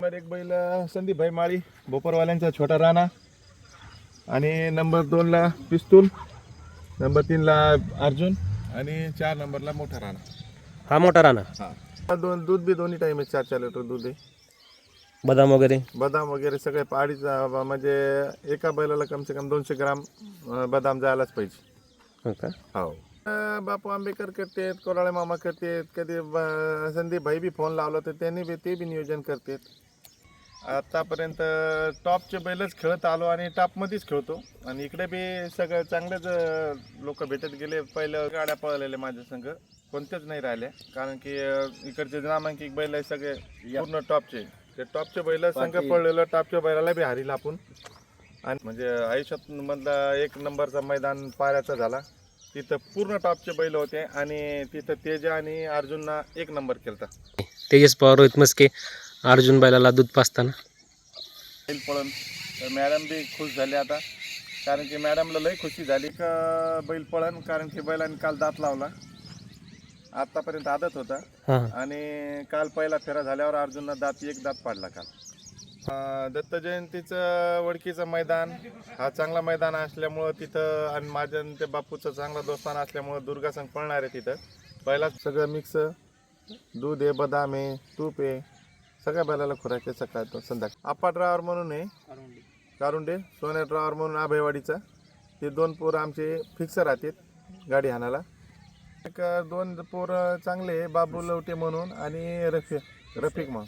Number एक बैल संदीप भाई माळी बोपरवाल्यांचा छोटा राणा. आणि नंबर दोनला पिस्तूल नंबर तीनला अर्जुन आणि चार नंबरला मोठा राणा. हा मोठा राणा. हा. दोन दूध बी दोन्ही टाईम चार चार लिटर दूध आहे. बदाम वगैरे? बदाम वगैरे सगळे अडीच अं, म्हणजे एका बैलाला कमसे कम दोनशे ग्राम अं, बदाम जायलाच पाहिजे. हो का? हो. बापू आंबेकर करतेत कोराळे मामा करतेत कधी ब- संदीप भाई बी फोन लावला तर त्यांनी बी ते बी नियोजन करतेत आतापर्यंत टॉपचे बैलच खेळत आलो आणि टॉपमध्येच खेळतो. आणि इकडे बी सगळं चांगलेच लोक भेटत गेले. पहिलं गाड्या पळलेल्या माझ्या संघ. कोणत्याच नाही राहिल्या. कारण की इकडचे नामांकित बैल आहे सगळे पूर्ण टॉपचे. ते टॉपचे बैल संघ पळलेलं टॉपच्या बैलाला बी हारीला आपण. आणि म्हणजे आयुष्यात मधला एक नंबरचा मैदान पाऱ्याचा झाला. तिथं पूर्ण टॉपचे बैल होते आणि तिथं तेजा आणि अर्जुनना एक नंबर केलता. तेजस पवार रोहित मस्के अर्जुन बैलाला दूध पाचताना. बैल पळून तर मॅडम बी खुश झाले आता. कारण की मॅडमला लई खुशी झाली का बैल पळण कारण की बैलाने काल दात लावला. आतापर्यंत आदत होता. हां. आणि काल पहिला फेरा झाल्यावर अर्जुनना दात एक दात पाडला काल. अं, दत्त जयंतीचं वडकीचं मैदान हा चांगला मैदान असल्यामुळं तिथं आणि माझ्या आणि ते बापूचं चांगला दोस्तान असल्यामुळं दुर्गा संघ पळणार आहे तिथं. पहिला सगळं मिक्स दूध आहे बदाम आहे तूप आहे. सगळ्या बैलाला खुराक आहे सकाळ तो संध्याकाळ. आप्पा ड्रायव्हर म्हणून आहे. कारुंडे. सोन्या ड्रायव्हर म्हणून आभेवाडीचा. ते दोन पोरं आमचे फिक्स राहतात गाडी हाणायला. एक दोन पोरं चांगले बाबू लवटे म्हणून आणि रफी रफिक म्हणून.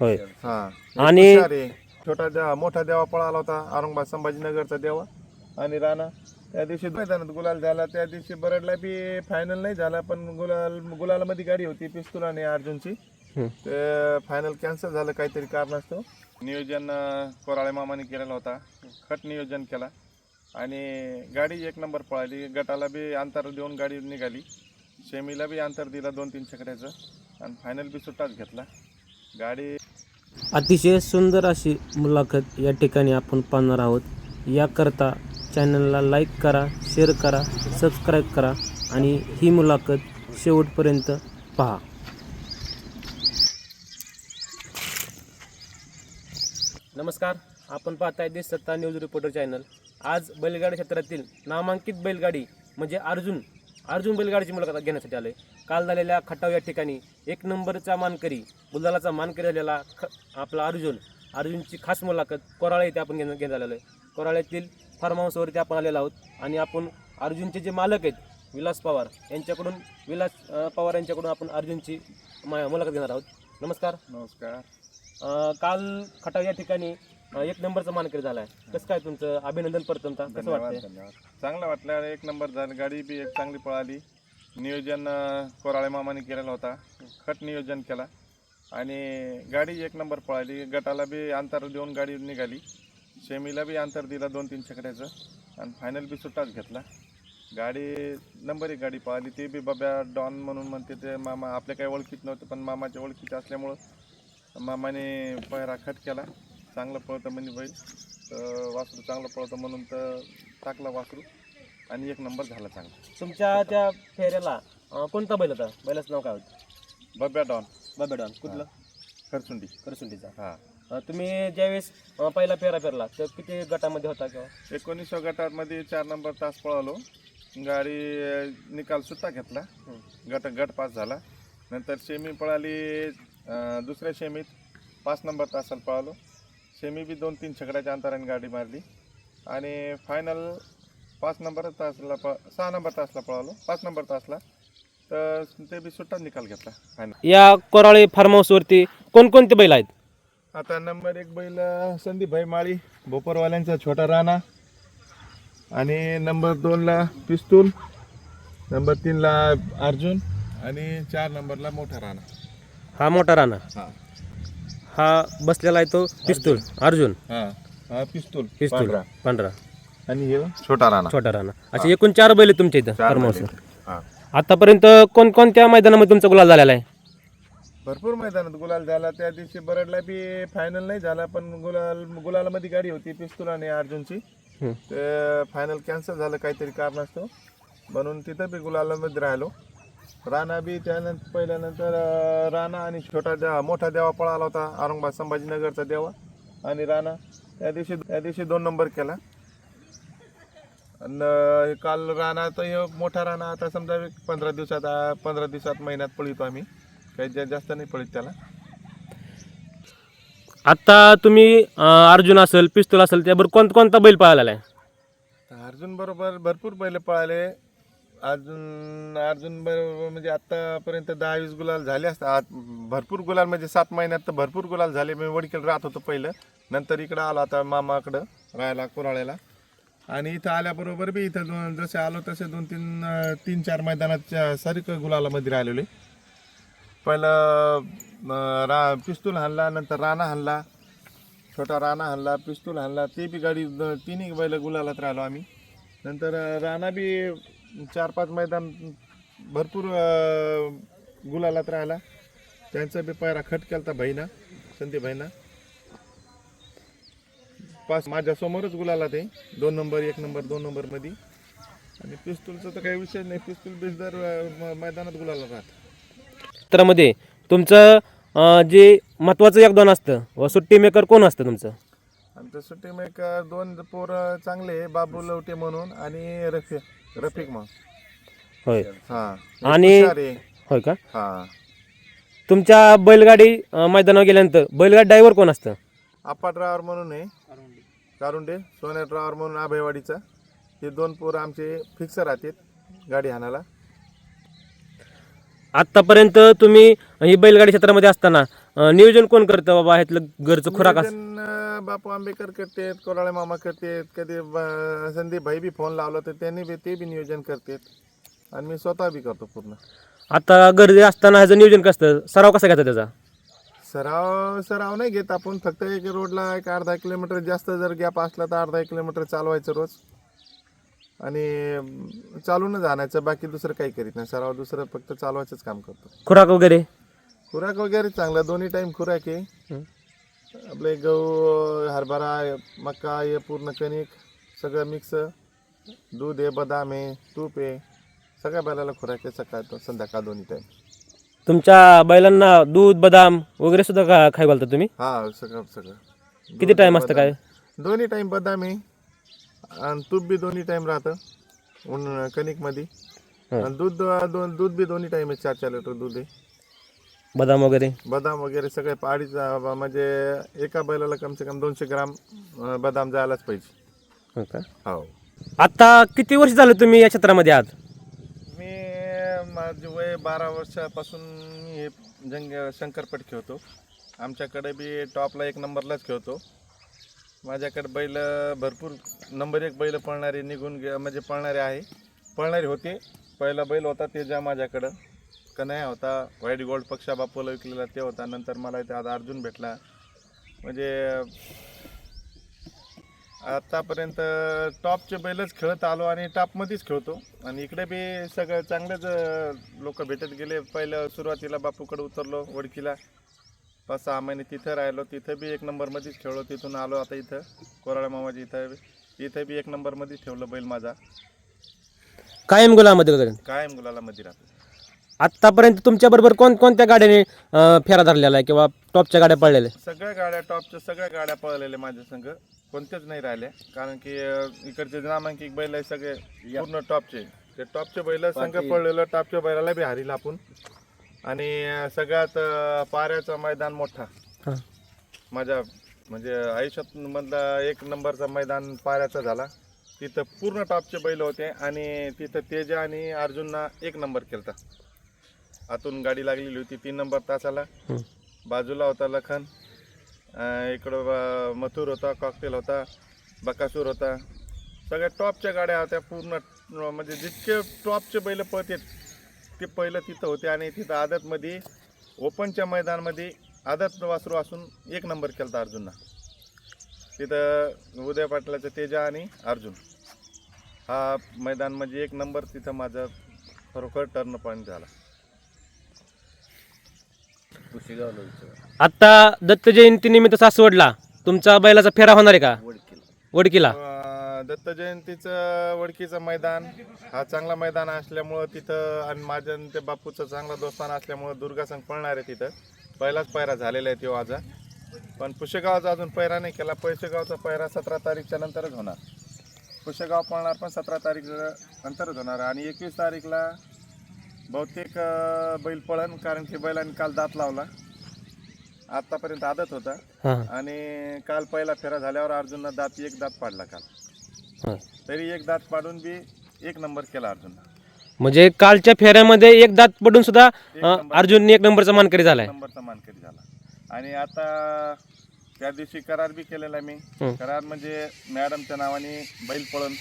होय. हा. आणि-. छोटा देवा मोठा देवा पळाला होता औरंगाबाद संभाजीनगरचा देवा आणि राणा. त्या दिवशी मैदानात गुलाल झाला त्या दिवशी बरडला बी फायनल नाही झाला पण गुलाल गुलालामध्ये गाडी होती पिस्तूल आणि अर्जुनची. ते फायनल कॅन्सल झालं काहीतरी कारणास्तव. नियोजन अं, कोराळे मामाने केलेला होता. खट नियोजन केला. आणि गाडी एक नंबर पळाली. गटाला बी अंतर देऊन गाडी निघाली. सेमीला बी अंतर दिला दोन तीन चकड्याचं आणि फायनल बी सुट्टाच घेतला. गाडी अतिशय सुंदर अशी मुलाखत या ठिकाणी आपण पाहणार आहोत. याकरता चॅनलला लाईक करा शेअर करा सबस्क्राईब करा आणि ही मुलाखत शेवटपर्यंत पहा. नमस्कार. आपण पाहताय देश सत्ता न्यूज रिपोर्टर चॅनल. आज बैलगाडी क्षेत्रातील नामांकित बैलगाडी म्हणजे अर्जुन. अर्जुन बैलगाडीची मुलाखत घेण्यासाठी आले काल झालेल्या खटाव या ठिकाणी एक नंबरचा मानकरी गुलालाचा मानकरी झालेला ख आपला अर्जुन. अर्जुनची खास मुलाखत कोराळे येथे आपण घेणं घेण्यात आलेलो आहे. कोराळ्यातील फार्म हाऊसवरती आपण आलेलो आहोत आणि आपण अर्जुनचे जे मालक आहेत विलास पवार यांच्याकडून विलास पवार यांच्याकडून आपण अर्जुनची मा- मुलाखत घेणार आहोत. नमस्कार. नमस्कार. काल खटाव या ठिकाणी एक नंबरचा मानकरी झाला आहे कसं काय तुमचं? अभिनंदन प्रथमता कसं धन्यवाद धन्यवाद. चांगलं वाटलं. एक नंबर झालं. गाडी बी एक चांगली पळाली. नियोजन अं, कोराळे मामाने केलेला होता. खट नियोजन केला. आणि गाडी एक नंबर पळाली. गटाला बी अंतर देऊन गाडी निघाली. सेमीला बी अंतर दिला दोन तीन चकड्याचं आणि फायनल बी सुट्टाच घेतला. गाडी नंबर एक गाडी पळाली. ते बी बब्या डॉन म्हणून म्हणते ते मामा आपल्या काही ओळखीत नव्हतं पण मामाच्या ओळखीत असल्यामुळं मामाने पहिरा खट केला. चांगलं पळतं म्हणजे बैल. तर वासरू चांगलं पळतं म्हणून तर टाकला वासरू. आणि एक नंबर झाला चांगला. तुमच्या त्या फेऱ्याला अं, कोणता बैल होता? बैलाचं नाव काय होतं? बब्या डॉन. बाबेडॉन कुठलं? खरसुंडी. करसुंडीचा हा. अं, तुम्ही ज्यावेळेस अं, पहिला फेरा फेरला तर किती गटामध्ये होता किंवा? एकोणीसशे गटामध्ये चार नंबर तास पळालो. गाडी अं, निकाल सुट्टा घेतला. हं. गट गट पास झाला. नंतर सेमी पळाली दुसऱ्या सेमीत पाच नंबर तासाला पळालो सेमी बी दोन तीन छकड्याच्या अंतराने गाडी मारली. आणि फायनल पाच नंबर तासला प सहा नंबर तासला पळालो. पाच नंबर तासला. तर ते बी सुट्टा निकाल घेतला. फायनल या कोराळे फार्म हाऊसवरती कोणकोणते बैल आहेत? आता नंबर एक बैल संदीप भाई माळी बोपरवाल्यांचा छोटा राणा. आणि नंबर दोनला पिस्तूल. नंबर तीनला अर्जुन. आणि चार नंबरला मोठा राणा. हा मोठा राणा. हा. हा बसलेला आहे तो पिस्तूल अर्जुन. हा हा पिस्तूल पिस्तूल पांढरा. पांढरा. आणि हे छोटा राणा. छोटा राणा. असे एकूण चार बैल आहेत तुमच्या इथं चार फार्म हाऊसवर. हा. आतापर्यंत कोणकोणत्या मैदानामध्ये तुमचा गुलाल झालेला आहे? भरपूर मैदानात गुलाल झाला. त्या दिवशी बरडला बी फायनल नाही झाला पण गुलाल गुलालामध्ये गाडी होती पिस्तूल आणि अर्जुनची. हं. ते फायनल कॅन्सल झालं काहीतरी कारणास्तव. म्हणून तिथं बी गुलालामध्ये राहिलो. राणा बी त्यानंतर पहिल्यानंतर अं, राणा आणि छोटा देवा मोठा देवा पळाला होता औरंगाबाद संभाजीनगरचा देवा आणि राणा. त्या दिवशी त्या दिवशी दोन नंबर केला. आणि काल राणा तर ह्यो मोठा राणा आता समजा एक पंधरा दिवसात आ, पंधरा दिवसात महिन्यात पळितो आम्ही. काही जा- जास्त नाही पळित त्याला. आता तुम्ही अं, अर्जुन असेल पिस्तूल असेल त्याबरोबर कोण कोणता बैल पळालेला आहे? तर अर्जुन बरोबर भरपूर बैल पळाले. अजून अर्जुन बरोबर म्हणजे आतापर्यंत दहा वीस गुलाल झाले असतात भरपूर गुलाल म्हणजे सात महिन्यात तर भरपूर गुलाल झाले. मी वडकील राहत होतो पहिलं. नंतर इकडं आलो आता मामाकडं राहायला कुराळ्याला आणि इथं आल्याबरोबर बी इथं दोन जसे आलो तसे दोन तीन तीन चार मैदानात सारिक गुलालामध्ये राहिलेले पहिलं रा पिस्तूल हाणला नंतर राणा हाणला छोटा राणा हाणला पिस्तूल हाणला. ते बी गाडी तिन्ही बैल गुलालात राहिलो आम्ही. नंतर राणा बी चार पाच मैदान भरपूर गुलालात राहिला. त्यांचा बी पायरा खट केलता भाईना संदीप भाईना. पाच माझ्या समोरच गुलालात आहे. दोन नंबर एक नंबर दोन नंबरमध्ये आणि पिस्तूलचा तर काही विषय नाही. पिस्तूल बीस दर अं, म- मैदानात गुलाला राहत चित्रामध्ये तुमचं जे महत्त्वाचं योगदान असतं व सुट्टी मेकर कोण असतं तुमचं? आमचं सुट्टी मेक दोन पोरं चांगले बाबू लवटे म्हणून आणि रफिक रफिक मग. होय. हा. आणि- हुशार आहे. होय का? हा. तुमच्या बैलगाडी अं, मैदानावर गेल्यानंतर बैलगाडी ड्रायव्हर कोण असतं? आप्पा ड्रायव्हर म्हणून आहे. कारुंडे. सोन्या ड्रायव्हर म्हणून आभेवाडीचा हे दोन पोरं आमचे फिक्स राहतात गाडी हाणायला आत्तापर्यंत तुम्ही ही बैलगाडी क्षेत्रामध्ये असताना अं, नियोजन कोण करतं बाबा? ह्यातलं घरचं खुराक असं नियोजन, अं, बापू आंबेकर करतेत कोराळे मामा करतेत कधी संदीप भाई बी फोन लावला तर त्यांनी बी ते बी नियोजन करतेत. आणि मी स्वतः बी करतो पूर्ण. आता गर्दी असताना ह्याचं नियोजन कसं असतं? सराव कसा घ्यायचा त्याचा? सराव सराव नाही घेत आपण. फक्त एक रोडला एक अर्धा किलोमीटर जास्त जर गॅप असला तर अर्धा किलोमीटर चालवायचं रोज. आणि चालूनच आणायचं बाकी दुसरं काही करीत नाही. सराव दुसरं फक्त चालवायचंच काम करतो. खुराक वगैरे? खुराक वगैरे चांगला दोन्ही टाईम खुराक आहे. आपले गहू हरभरा मका हे पूर्ण कणिक सगळं मिक्स दूध आहे बदाम आहे तूप आहे. सगळ्या बैलाला खुराक आहे सकाळ संध्याकाळ दोन्ही टाईम तुमच्या बैलांना दूध बदाम वगैरे सुद्धा खाय घालता तुम्ही? हा सगळं सगळं. किती टाइम असतं काय. दोन्ही टाईम बदाम आहे. आणि तूप बी दोन्ही टाईम राहतं. उन कणिकमध्ये. हं. आणि दूध दोन दूध बी दोन्ही टाईम आहे चार चार लिटर दूध आहे. बदाम वगैरे? बदाम वगैरे सगळे पाडीच म्हणजे एका बैलाला कमसे कम दोनशे ग्राम अं, बदाम जायलाच पाहिजे. हो का? हो. आता किती वर्ष झालं तुम्ही या क्षेत्रामध्ये आहात मी माझे वय बारा वर्षापासून मी हे जंग शंकरपट खेळतो. आमच्याकडे बी टॉपला एक नंबरलाच खेळतो. माझ्याकडे बैल भरपूर नंबर एक बैल पळणारे निघून गे म्हणजे पळणारे आहे. पळणारे होते. पहिला बैल होता ते ज्या माझ्याकडं. कन्हया होता व्हाईट गोल्ड पक्षा बापूला विकलेला ते होता. नंतर मला इथे आता अर्जुन भेटला. म्हणजे आत्तापर्यंत टॉपचे बैलच खेळत आलो आणि टॉपमध्येच खेळतो. आणि इकडे बी सगळं चांगलेच लोक भेटत गेले. पहिलं सुरुवातीला बापूकडे उतरलो वडकीला पाच सहा महिने तिथं राहिलो तिथं बी एक नंबरमध्येच खेळलो तिथून आलो आता इथं कोराळा मामाजी इथं इथं बी एक नंबरमध्येच ठेवलं बैल माझा. कायम गुलामध्ये वगैरे कायम गुलाला मध्ये राहतो आत्तापर्यंत तुमच्या बरोबर कोण कोणत्या गाड्याने अं, फेरा धरलेला आहे किंवा टॉपच्या गाड्या पडलेल्या आहेत? सगळ्या गाड्या टॉपच्या सगळ्या गाड्या पळलेल्या माझ्या संघ. कोणत्याच नाही राहिल्या. कारण की अं, इकडचे नामांकित बैल आहे सगळे पूर्ण टॉपचे. ते टॉपचे बैल संघ पळलेलं टॉपच्या बैलाला बी हारील आपण आणि सगळ्यात पाऱ्याचं मैदान मोठा. हां. माझ्या म्हणजे आयुष्यात मधला एक नंबरचा मैदान पाऱ्याचा झाला. तिथं पूर्ण टॉपचे बैल होते आणि तिथं तेजा आणि अर्जुनना एक नंबर केलता. आतून गाडी लागलेली होती तीन नंबर तासाला. बाजूला होता लखन अं, इकडं ब- मथुर होता कॉकटेल होता बकासूर होता. सगळ्या टॉपच्या गाड्या होत्या पूर्ण म्हणजे जितके टॉपचे बैल पळतात ते पहिलं तिथं होते आणि तिथं आदतमध्ये ओपनच्या मैदानामध्ये आदत वासरू असून एक नंबर केलता अर्जुनना. तिथं उदय पाटलाचं तेजा आणि अर्जुन. हा मैदान म्हणजे एक नंबर तिथं माझा खरोखर टर्न पॉईंट झाला. आत्ता दत्त जयंती निमित्त सासवडला. तुमचा बैलाचा फेरा होणार आहे का? वडकीला. दत्त जयंतीचं वडकीचं मैदान हा चांगला मैदान असल्यामुळं तिथं आणि माझ्या ते बापूचं चांगला दोस्ताना असल्यामुळं दुर्गा संघ पळणार आहे तिथं. पहिलाच पैरा झालेला आहे तो माझा पण पुशेगावचा अजून पैरा नाही केला. पुशेगावचा पैरा सतरा तारीखच्या नंतरच होणार. पुशेगाव पळणार पण सतरा तारीख नंतरच होणार. आणि एकवीस तारीखला बहुतेक बैल पळण कारण की बैलांनी काल दात लावला. आतापर्यंत आदत होता. आणि काल पहिला फेरा झाल्यावर अर्जुननं दात एक दात पाडला काल. तरी एक दात पाडून बी एक नंबर केला अर्जुन. म्हणजे कालच्या फेऱ्यामध्ये एक दात पडून सुद्धा एक अ, नंबर- अर्जुनने एक नंबरचा मानकरी झालाय. नंबरचा मानकरी झाला. आणि आता त्या दिवशी करार बी केलेला मी. करार म्हणजे मॅडमच्या नावाने बैल पळून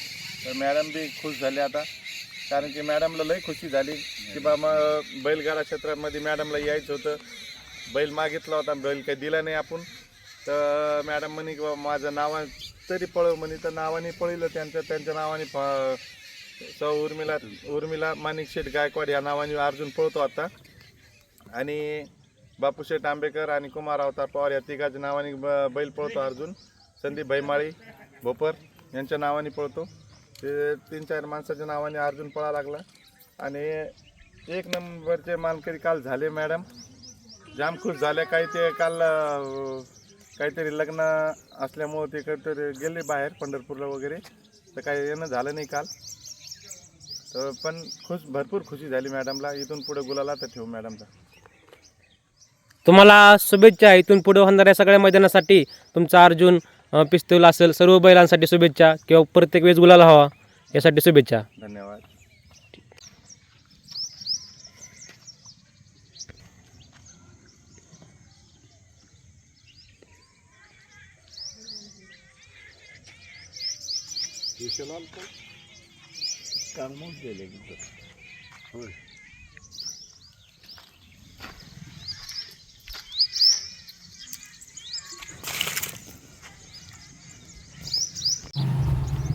तर मॅडम बी खुश झाले आता. कारण की मॅडमला लई खुशी झाली की बा मग बैलगाडा क्षेत्रामध्ये मॅडमला यायचं होतं. बैल मागितला होता बैल काही दिला नाही आपण. तर मॅडम म्हणे की बा माझं नावा तरी पळव म्हणे. तर नावाने पळलं त्यांच्या त्यांच्या नावाने प- सौ उर्मिला उर्मिला माणिक शेठ गायकवाड या नावाने अर्जुन पळतो आता. आणि बापूशेठ आंबेकर आणि कुमार अवतार पवार या तिघाच्या नावाने ब- बैल पळतो अर्जुन. संदीप भैमाळी भोपर यांच्या नावाने पळतो. ते तीन चार माणसाच्या नावाने अर्जुन पळा लागला. आणि एक नंबरचे मानकरी काल झाले मॅडम. जाम खुश झाले. काही ते काल काहीतरी लग्न असल्यामुळं ते काहीतरी गेले बाहेर पंढरपूरला वगैरे. तर काही येणं झालं नाही काल. तर पण खुश भरपूर खुशी झाली मॅडमला. इथून पुढे गुलाला तर ठेवू मॅडमचा. तुम्हाला शुभेच्छा. इथून पुढे होणाऱ्या सगळ्या मैदानासाठी तुमचा अर्जुन पिस्तूल असेल सर्व बैलांसाठी शुभेच्छा. किंवा प्रत्येक वेळेस गुलाला हवा यासाठी शुभेच्छा. धन्यवाद.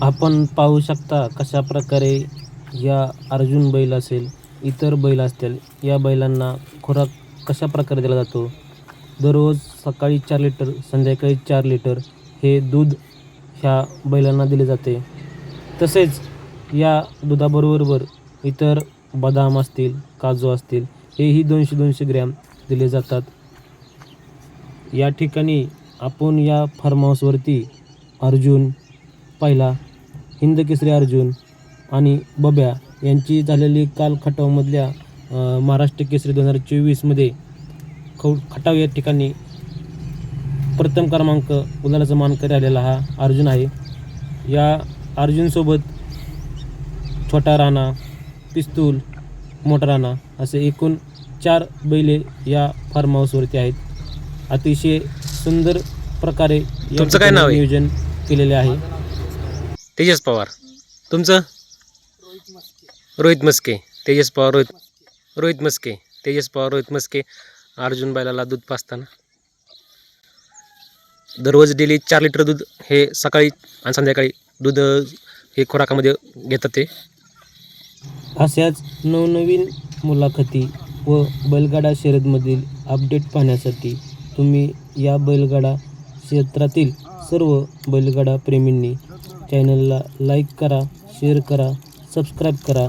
आपण पाहू शकता कशा प्रकारे या अर्जुन बैल असेल इतर बैल असतील या बैलांना खुराक कशा प्रकारे दिला जातो? दररोज सकाळी चार लिटर संध्याकाळी चार लिटर हे दूध ह्या बैलांना दिले जाते. तसेच या दुधाबरोबर इतर बदाम असतील काजू असतील हेही दोनशे दोनशे ग्रॅम दिले जातात. या ठिकाणी आपण या फार्म हाऊसवरती अर्जुन पहिला हिंद केसरी अर्जुन आणि बब्या यांची झालेली काल खटावमधल्या महाराष्ट्र केसरी दोन हजार चोवीसमध्ये खौ खटाव या ठिकाणी प्रथम क्रमांक गुलालाचा मानकरी आलेला हा अर्जुन आहे. या अर्जुनसोबत छोटा राणा पिस्तूल मोठा राणा असे एकूण चार बैले या फार्म हाऊसवरती आहेत. अतिशय सुंदर प्रकारे तुमचं काय नाव? नियोजन केलेले आहे. तेजस पवार. तुमचं? रोहित मस्के. तेजस पवार रोहित रोहित मस्के. तेजस पवार रोहित मस्के. अर्जुन बैलाला दूध पाजताना. दररोज डेली चार लिटर दूध हे सकाळी आणि संध्याकाळी दूध हे खुराकामध्ये घेतात ते. अशाच नवनवीन मुलाखती व बैलगाडा शर्यतमधील अपडेट पाहण्यासाठी तुम्ही या बैलगाडा क्षेत्रातील सर्व बैलगाडा प्रेमींनी चॅनलला लाईक करा शेअर करा सबस्क्राईब करा.